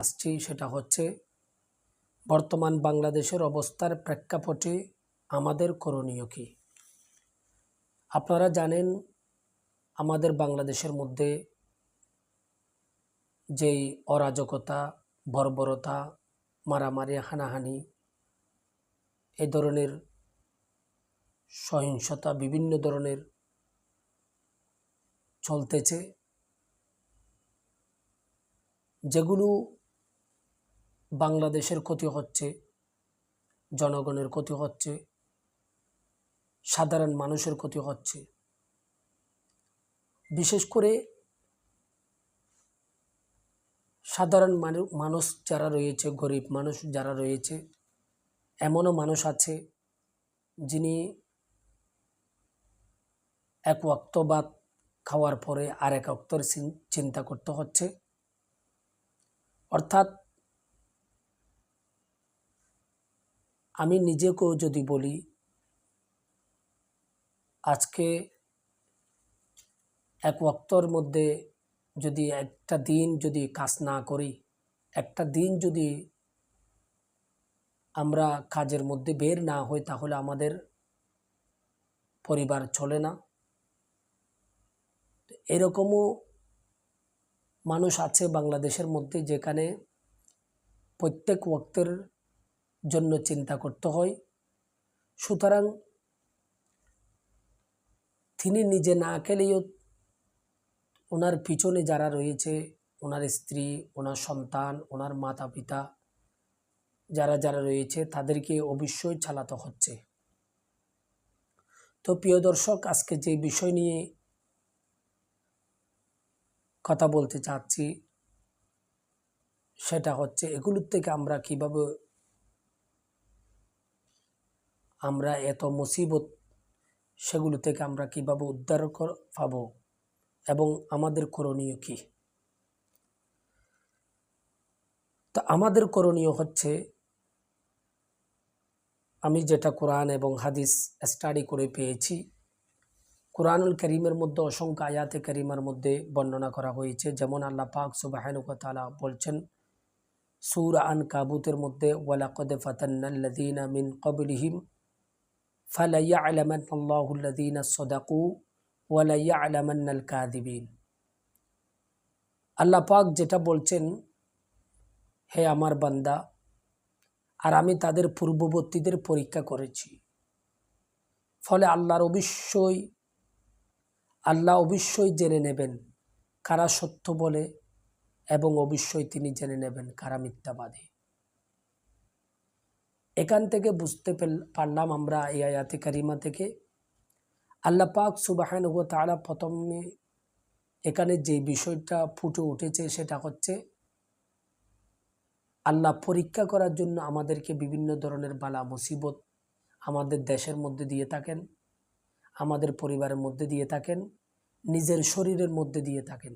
আসছি সেটা হচ্ছে, বর্তমান বাংলাদেশের অবস্থার প্রেক্ষাপটে আমাদের করণীয় কী? আপনারা জানেন, আমাদের বাংলাদেশের মধ্যে যেই অরাজকতা, বর্বরতা, মারামারি, হানাহানি, এ ধরনের সহিংসতা, বিভিন্ন ধরনের চলতেছে, যেগুলো বাংলাদেশের ক্ষতি হচ্ছে, জনগণের ক্ষতি হচ্ছে, সাধারণ মানুষের ক্ষতি হচ্ছে। বিশেষ করে সাধারণ মানুষ যারা রয়েছে, গরিব মানুষ যারা রয়েছে, এমনও মানুষ আছে যিনি এক ভাত খাওয়ার পরে আর এক অক্তর চিন্তা করতে হচ্ছে। অর্থাৎ আমি নিজেকেও যদি বলি, আজকে এক ওয়াক্তর মধ্যে যদি একটা দিন যদি কাজ না করি, একটা দিন যদি আমরা কাজের মধ্যে বের না হই, তাহলে আমাদের পরিবার চলে না। এরকমও মানুষ আছে বাংলাদেশের মধ্যে যেখানে প্রত্যেক ওয়াক্তের জন্য চিন্তা করতে হয়। সুতরাং তিনি নিজে না খেলেও ওনার পিছনে যারা রয়েছে, ওনার স্ত্রী, ওনার সন্তান, ওনার মাতা পিতা যারা যারা রয়েছে, তাদেরকে অবশ্যই চালাতে হচ্ছে। তো প্রিয় দর্শক, আজকে যে বিষয় নিয়ে কথা বলতে চাচ্ছি, সেটা হচ্ছে এগুলোর থেকে আমরা কীভাবে আমরা এত মুসিবত সেগুলো থেকে আমরা কীভাবে উদ্ধার পাবো এবং আমাদের করণীয় কি? তা আমাদের করণীয় হচ্ছে, আমি যেটা কোরআন এবং হাদিস স্টাডি করে পেয়েছি, কোরআনুল করিমের মধ্যে অসংখ্য আয়াতে করিমার মধ্যে বর্ণনা করা হয়েছে। যেমন আল্লাহ পাক সুবাহানুকতালা বলছেন, সুর আন কাবুতের মধ্যে ওয়ালাকদে ফাতান্নাল্লাযীনা মিন কাযিবিন আল্লাহ পাক যেটা বলছেন, হে আমার বান্দা, আর আমি তাদের পূর্ববর্তীদের পরীক্ষা করেছি। ফলে আল্লাহর অবশ্যই, আল্লাহ অবশ্যই জেনে নেবেন কারা সত্য বলে এবং অবশ্যই তিনি জেনে নেবেন কারা মিথ্যাবাদী। এখান থেকে বুঝতে পারলাম আমরা এই আয়াতে কারিমা থেকে। আল্লাহ পাক সুবাহান ও তারা প্রথমে এখানে যে বিষয়টা ফুটে উঠেছে সেটা হচ্ছে, আল্লাহ পরীক্ষা করার জন্য আমাদেরকে বিভিন্ন ধরনের বালা, মুসিবত আমাদের দেশের মধ্যে দিয়ে থাকেন, আমাদের পরিবারের মধ্যে দিয়ে থাকেন, নিজের শরীরের মধ্যে দিয়ে থাকেন।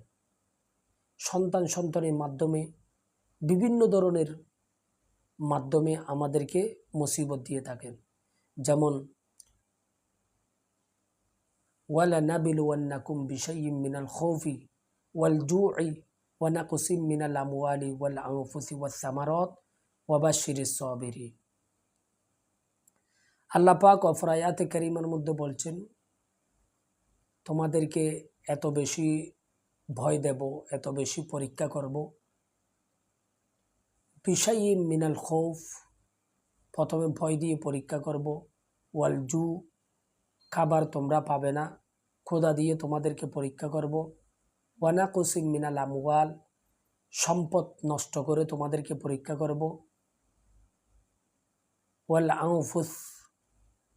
সন্তান সন্তানের মাধ্যমে বিভিন্ন ধরনের মাধ্যমে আমাদেরকে মুসিবত দিয়ে থাকেন। যেমন ওয়ালা নাবিল ওয়ান্নাকুম বিশাইয়িম মিনাল খৌফি ওয়াল জুই ওয়ানাকুসিম মিনাল আমওয়ালি ওয়াল আনফুসি ওয়াস সামারত ওয়াবাশিরিস সাবিরিন। আল্লাহ পাক অফরায়াতে করিমার মধ্যে বলছেন, তোমাদেরকে এত বেশি ভয় দেব, এত বেশি পরীক্ষা করব বিষয়ী মিনাল খৌফ। প্রথমে ভয় দিয়ে পরীক্ষা করব, ওয়াল জু, খাবার তোমরা পাবে না খোদা দিয়ে তোমাদেরকে পরীক্ষা করব। ওয়ানা কুসিম মিনাল আমওয়াল, সম্পদ নষ্ট করে তোমাদেরকে পরীক্ষা করব। ওয়াল আউফুস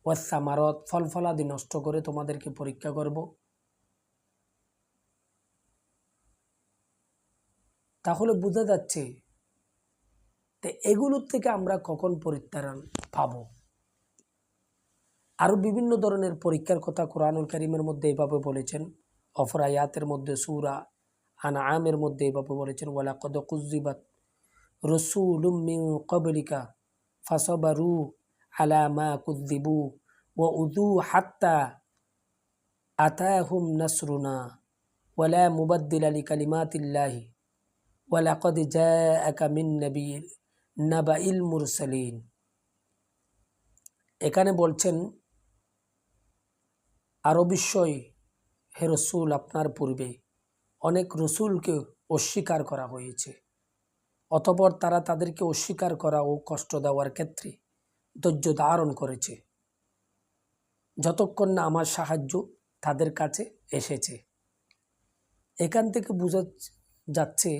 ওয়াসামারত ফল ফলাদি নষ্ট করে তোমাদেরকে পরীক্ষা করব। তাহলে বোঝা যাচ্ছে তো এগুলোর থেকে আমরা কখন পরিত্রাণ পাব? আরও বিভিন্ন ধরনের পরীক্ষার কথা কোরআনুল করিমের মধ্যে এভাবে বলেছেন। অফরায়াতের মধ্যে সুরা আনা আমের মধ্যে এভাবে বলেছেন ওয়ালা কদ কুজিবাত রসুলুম মিন কবলিকা ফাসবারু আলা মা কুদ্দিবু ও উদু হাত্তা আতাহুম নাসরুনা ওয়ালা মুবাদ্দিল আলী কালিমাতিল্লাহি ওয়ালাকদ জাআকা মিন নবীর নাবাইল মুরসালিন। এখানে বলছেন আরও বিস্ময় হে রসুল আপনার পূর্বে অনেক রসুলকে অস্বীকার করা হয়েছে, অতপর তারা তাদেরকে অস্বীকার করা ও কষ্ট দেওয়ার ক্ষেত্রে ধৈর্য ধারণ করেছে, যতক্ষণ না আমার সাহায্য তাদের কাছে এসেছে। এখান থেকে বোঝা যাচ্ছে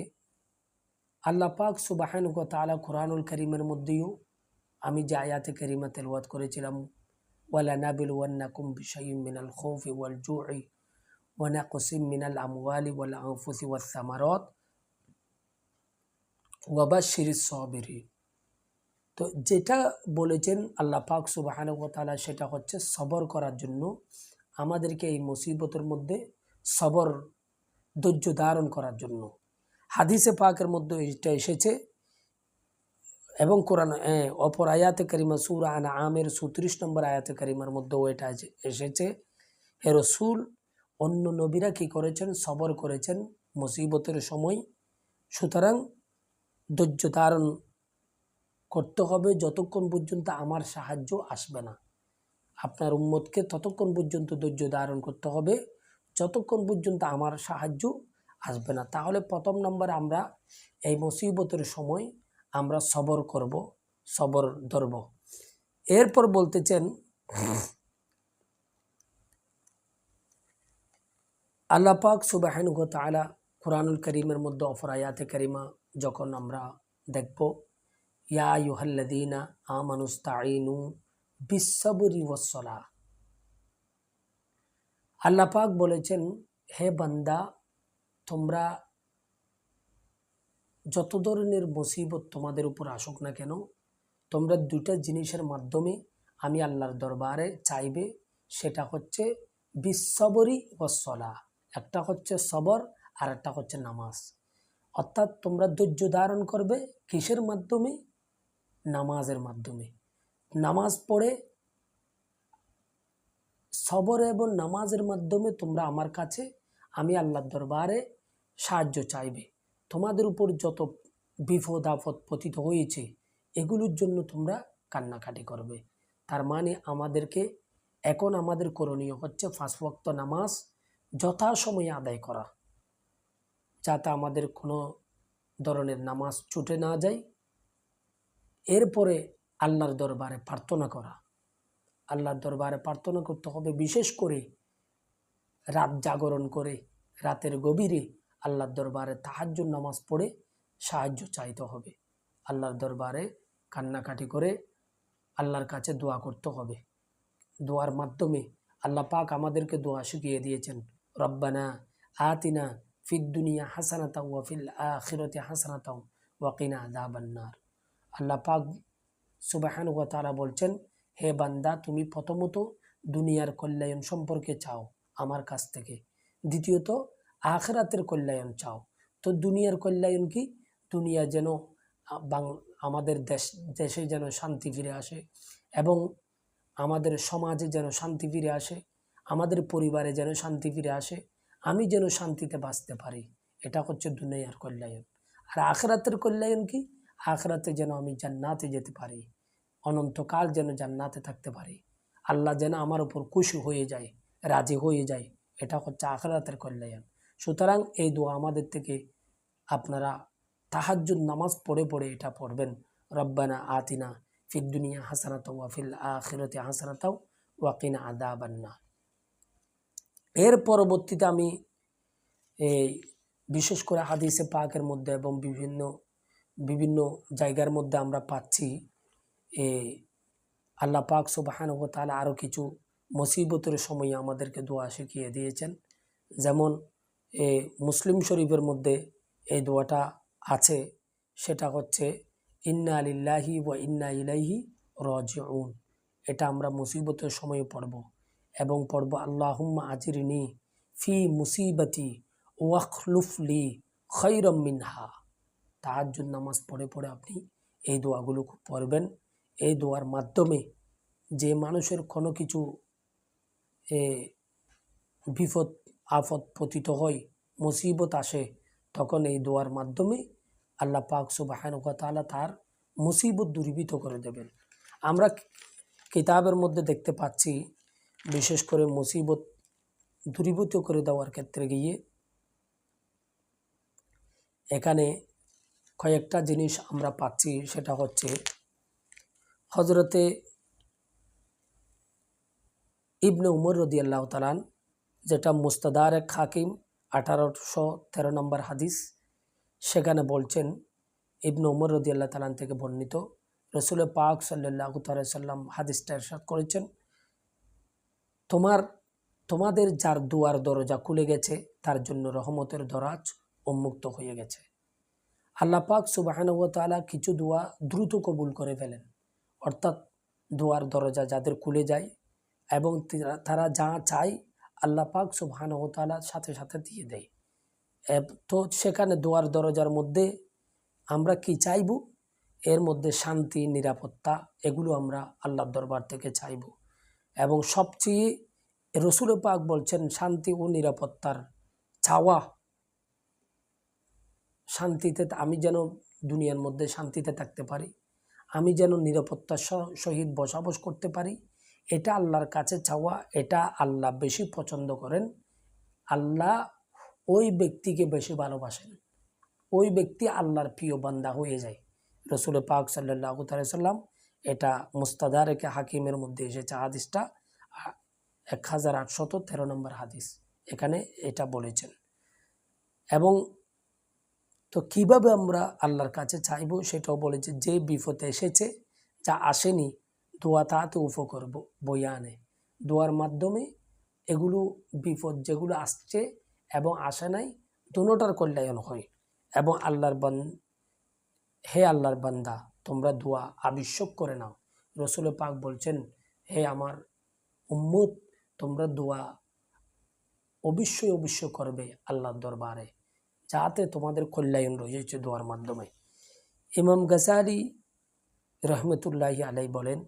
আল্লাহ পাক সুবাহান তালা কোরআনুল করিমের মধ্যেও আমি যে আয়াতে করিমা তেলওয়াত করেছিলাম, ওয়ালা নাবিল ওয়ান্নাকুম বিশাইম মিনাল খৌফি ওয়াল জুই ওয়ানাকুসিম মিনাল আমওয়ালি ওয়াল আনফুসি ওয়াস সামারত ওয়াবাশির সবিরি তো যেটা বলেছেন আল্লাহ পাক সুবাহান সেটা হচ্ছে সবর করার জন্য আমাদেরকে এই মুসিবতের মধ্যে সবর ধৈর্য ধারণ করার জন্য। হাদিসে পাকের মধ্যে এটা এসেছে। এবং কোরআন অপর আয়াতে করিমা সুর আনা আমের সুত্রিশ নম্বর আয়াতে করিমার মধ্যেও এটা এসেছে। হে রসুল, অন্য নবীরা কি করেছেন? সবর করেছেন মুসিবতের সময়। সুতরাং ধৈর্য ধারণ করতে হবে, যতক্ষণ পর্যন্ত আমার সাহায্য আসবে না। আপনার উম্মতকে ততক্ষণ পর্যন্ত ধৈর্য ধারণ করতে হবে, যতক্ষণ পর্যন্ত আমার সাহায্য আসবে না। তাহলে প্রথম নম্বর আমরা এই মুসিবতের সময় আমরা সবর করব, সবর ধরব। এরপর বলতেছেন, আল্লাহ পাক সুবাহান তালা কোরআনুল করিমের মধ্যে অফর আয়াতে করিমা যখন আমরা দেখব, ইয়া ইউহাল্লাদিনা আমানুস্তাইনু বিশ্ববরি ওসলা আল্লাহ পাক বলেছেন, হে বান্দা তোমরা যত ধরনের মুসিবত তোমাদের উপর আসুক না কেন, তোমরা দুইটা জিনিসের মাধ্যমে আমি আল্লাহর দরবারে চাইবে, সেটা হচ্ছে বিশ্ববরি ওসলা একটা হচ্ছে সবর আর একটা হচ্ছে নামাজ। অর্থাৎ তোমরা ধৈর্য ধারণ করবে কিসের মাধ্যমে? নামাজের মাধ্যমে। নামাজ পড়ে সবর এবং নামাজের মাধ্যমে তোমরা আমার কাছে, আমি আল্লাহর দরবারে সাহায্য চাইবে। তোমাদের উপর যত বিপদ, আপদ পতিত হয়েছে, এগুলোর জন্য তোমরা কান্নাকাটি করবে। তার মানে আমাদেরকে, এখন আমাদের করণীয় হচ্ছে ফাঁসভক্ত নামাজ যথাসময়ে আদায় করা, যাতে আমাদের কোনো ধরনের নামাজ ছুটে না যায়। এরপরে আল্লাহর দরবারে প্রার্থনা করা। আল্লাহর দরবারে প্রার্থনা করতে হবে বিশেষ করে রাত জাগরণ করে, রাতের গভীরে আল্লাহর দরবারে তাহাজ্জুর নামাজ পড়ে সাহায্য চাইতে হবে। আল্লাহর দরবারে কান্নাকাটি করে আল্লাহর কাছে দোয়া করতে হবে। দোয়ার মাধ্যমে আল্লাহ পাক আমাদেরকে দোয়া শিখিয়ে দিয়েছেন, রব্বানা আতিনা ফিদ্দুনিয়া হাসানাতাও ওয়াফিল আখিরতে হাসানাতাও ওয়াকিনা আদাবান্নার আল্লাহ পাক সুবাহান ওয়া তারা বলছেন, হে বান্দা, তুমি প্রথমত দুনিয়ার কল্যাণ সম্পর্কে চাও আমার কাছ থেকে। দ্বিতীয়ত আখরাতের কল্যাণ চাও। তো দুনিয়ার কল্যাণ কি? দুনিয়া যেন আমাদের দেশ, দেশে যেন শান্তি ফিরে আসে এবং আমাদের সমাজে যেন শান্তি ফিরে আসে, আমাদের পরিবারে যেন শান্তি ফিরে আসে, আমি যেন শান্তিতে বাঁচতে পারি। এটা হচ্ছে দুনিয়ার কল্যাণ। আর আখরাতের কল্যাণ কি? আখরাতে যেন আমি জান্নাতে যেতে পারি, অনন্তকাল যেন জান্নাতে থাকতে পারি। আল্লাহ যেন আমার উপর খুশি হয়ে যায়, রাজি হয়ে যায়। এটা হচ্ছে আখরাতের কল্যাণ। সুতরাং এই দোয়া আমাদের থেকে আপনারা তাহাজুদ নামাজ পড়ে পড়ে এটা পড়বেন। রব্বানা আতিনা ফিদ্দুনিয়া হাসানাতাও ওয়াফিল আখিরতে হাসানাতাও ওয়াকিনা আদা বান্না এর পরবর্তীতে আমি এই বিশেষ করে হাদিসে পাকের মধ্যে এবং বিভিন্ন বিভিন্ন জায়গার মধ্যে আমরা পাচ্ছি এ আল্লাহ পাক সুবাহান ও আরও কিছু মুসিবতের সময় আমাদেরকে দোয়া শিখিয়ে দিয়েছেন। যেমন এ মুসলিম শরীফের মধ্যে এই দোয়াটা আছে। সেটা হচ্ছে, ইন্না আলিল্লাহি ওয়া ইন্না ইলাইহি রজিউন। এটা আমরা মুসিবতের সময়ে পড়ব এবং পড়ব, আল্লাহুম্মা আজিরিনি ফি মুসিবতি ওয়াখলুফলি খৈরম মিনহা। তাহাজ্জুদ নামাজ পড়ে পড়ে আপনি এই দোয়াগুলো পড়বেন। এই দোয়ার মাধ্যমে যে মানুষের কোনো কিছু, এ বিপদ আফত পতিত হয় মুসিবত আসে, তখন এই দোয়ার মাধ্যমে আল্লাহ পাক সুবাহান তালা তার মুসিবত দূরীভূত করে দেবেন। আমরা কিতাবের মধ্যে দেখতে পাচ্ছি, বিশেষ করে মুসিবত দূরীভূত করে দেওয়ার ক্ষেত্রে গিয়ে এখানে কয়েকটা জিনিস আমরা পাচ্ছি, সেটা হচ্ছে হজরতে ইবনে উমর রদি আল্লাহ তালান যেটা মুস্তাদার এক হাকিম, আঠারোশো তেরো নম্বর হাদিস। সেখানে বলছেন, ইবনে উমর রদি আল্লাহ তালান থেকে বর্ণিত, রসুল পাক সাল্লাহ সাল্লাম হাদিসটা এরশাদ করেছেন, তোমার, তোমাদের যার দুয়ার দরজা খুলে গেছে, তার জন্য রহমতের দরাজ উন্মুক্ত হয়ে গেছে। আল্লাহ পাক সুবাহানুতালা কিছু দোয়া দ্রুত কবুল করে ফেলেন, অর্থাৎ দোয়ার দরজা যাদের খুলে যায় এবং তারা যা চায় আল্লাহ পাক সুবাহানুতালা সাথে সাথে দিয়ে দেয়। তো সেখানে দোয়ার দরজার মধ্যে আমরা কি চাইব? এর মধ্যে শান্তি, নিরাপত্তা, এগুলো আমরা আল্লাহর দরবার থেকে চাইব। এবং সবচেয়ে রসুল পাক বলছেন, শান্তি ও নিরাপত্তার চাওয়া। শান্তিতে আমি যেন দুনিয়ার মধ্যে শান্তিতে থাকতে পারি। আমি যেন নিরাপত্তার সহিত বসবাস করতে পারি। এটা আল্লাহর কাছে চাওয়া, এটা আল্লাহ বেশি পছন্দ করেন। আল্লাহ ওই ব্যক্তিকে বেশি ভালোবাসেন। ওই ব্যক্তি আল্লাহর প্রিয় বান্দা হয়ে যায়। রসুল পাক সাল্লাহ সাল্লাম এটা মুস্তাদারেকে হাকিমের মধ্যে এসেছে হাদিসটা এক হাজার আটশত তেরো নম্বর হাদিস। এখানে এটা বলেছেন। এবং তো কীভাবে আমরা আল্লাহর কাছে চাইব সেটাও বলেছে, যে বিপদে এসেছে, যা আসেনি দোয়া তাতে বইয়া আনে। দোয়ার মাধ্যমে এগুলো বিপদ যেগুলো আসছে এবং আসে নাই দুটার কল্যাণ হয় এবং আল্লাহর বান, হে আল্লাহর বান্দা, তোমরা দোয়া আবশ্যক করে নাও। রসুল পাক বলছেন, হে আমার উম্মত, তোমরা দোয়া অবশ্যই অবশ্যই করবে আল্লাহর দরবারে, যাতে তোমাদের কল্যাণ রয়েছে দোয়ার মাধ্যমে। ইমাম গাজারি রহমতুল্লাহি আলাই বলেন